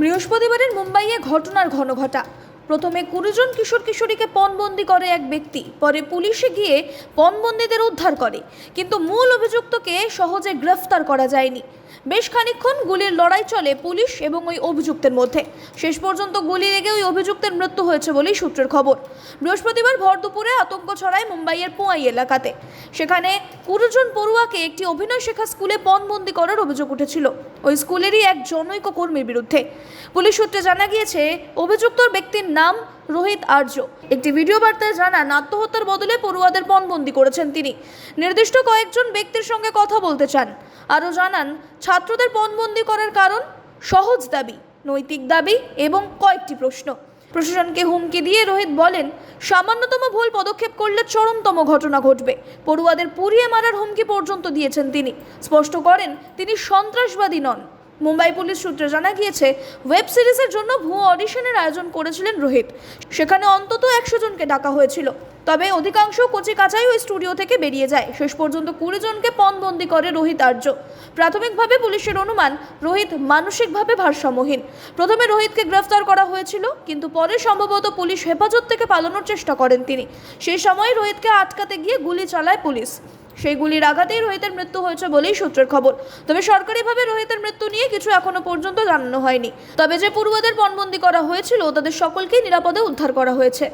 বৃহস্পতিবারের মুম্বাইয়ে ঘটনার ঘন ঘটা প্রথমে কুড়িজন কিশোর কিশোরীকে পণবন্দি করে এক ব্যক্তি, পরে পুলিশে গিয়ে পণবন্দিদের উদ্ধার করে। কিন্তু মূল অভিযুক্তকে সহজে গ্রেফতার করা যায়নি। বেশ খানিকক্ষণ গুলির লড়াই চলে পুলিশ এবং ওই অভিযুক্তের মধ্যে। শেষ পর্যন্ত গুলি লেগে ওই অভিযুক্তের মৃত্যু হয়েছে বলেই সূত্রের খবর। বৃহস্পতিবার ভর দুপুরে আতঙ্ক ছড়ায় মুম্বাইয়ের পোয়াই এলাকাতে। সেখানে কুড়ি জন পড়ুয়াকে একটি অভিনয় শেখা স্কুলে পণবন্দি করার অভিযোগ উঠেছিল। ওই স্কুলেরই এক জনৈক কর্মীর বিরুদ্ধে। পুলিশ সূত্রে জানা গিয়েছে অভিযুক্ত ব্যক্তির নাম রোহিত আর্য। একটি ভিডিও বার্তায় জানান, আত্মহত্যার বদলে পড়ুয়াদের পণবন্দি করেছেন তিনি। নির্দিষ্ট কয়েকজন ব্যক্তির সঙ্গে কথা বলতে চান। আরও জানান, ছাত্রদের পণবন্দি করার কারণ সহজ দাবি, নৈতিক দাবি এবং কয়েকটি প্রশ্ন। প্রশাসনকে হুমকি দিয়ে রোহিত বলেন, সামান্যতম ভুল পদক্ষেপ করলে চরমতম ঘটনা ঘটবে। পড়ুয়াদের পুড়িয়ে মারার হুমকি পর্যন্ত দিয়েছেন তিনি। স্পষ্ট করেন, তিনি সন্ত্রাসবাদী নন। মুম্বাই পুলিশ সূত্রে জানা গিয়েছে, ওয়েব সিরিজের জন্য ভুয়ো অডিশনের আয়োজন করেছিলেন রোহিত। সেখানে অন্তত একশো জনকে ডাকা হয়েছিল। তবে অধিকাংশ কচি কাচাই ওই স্টুডিও থেকে বেরিয়ে যায়। শেষ পর্যন্ত কুড়ি জনকে পণবন্দি করে রোহিত আর্য। প্রাথমিকভাবে পুলিশের অনুমান, রোহিত মানসিকভাবে ভারসাম্যহীন। প্রথমে রোহিতকে গ্রেফতার করা হয়েছিল, কিন্তু পরে সম্ভবত পুলিশ হেফাজত থেকে পালানোর চেষ্টা করেন তিনি। সেই সময় রোহিতকে আটকাতে গিয়ে গুলি চালায় পুলিশ। সেই গুলির আঘাতেই রোহিতের মৃত্যু হয়েছে বলেই সূত্রের খবর। তবে সরকারিভাবে রোহিতের মৃত্যু নিয়ে কিছু এখনও পর্যন্ত জানানো হয়নি। তবে যে পড়ুয়াদের পণবন্দি করা হয়েছিল, তাদের সকলকেই নিরাপদে উদ্ধার করা হয়েছে।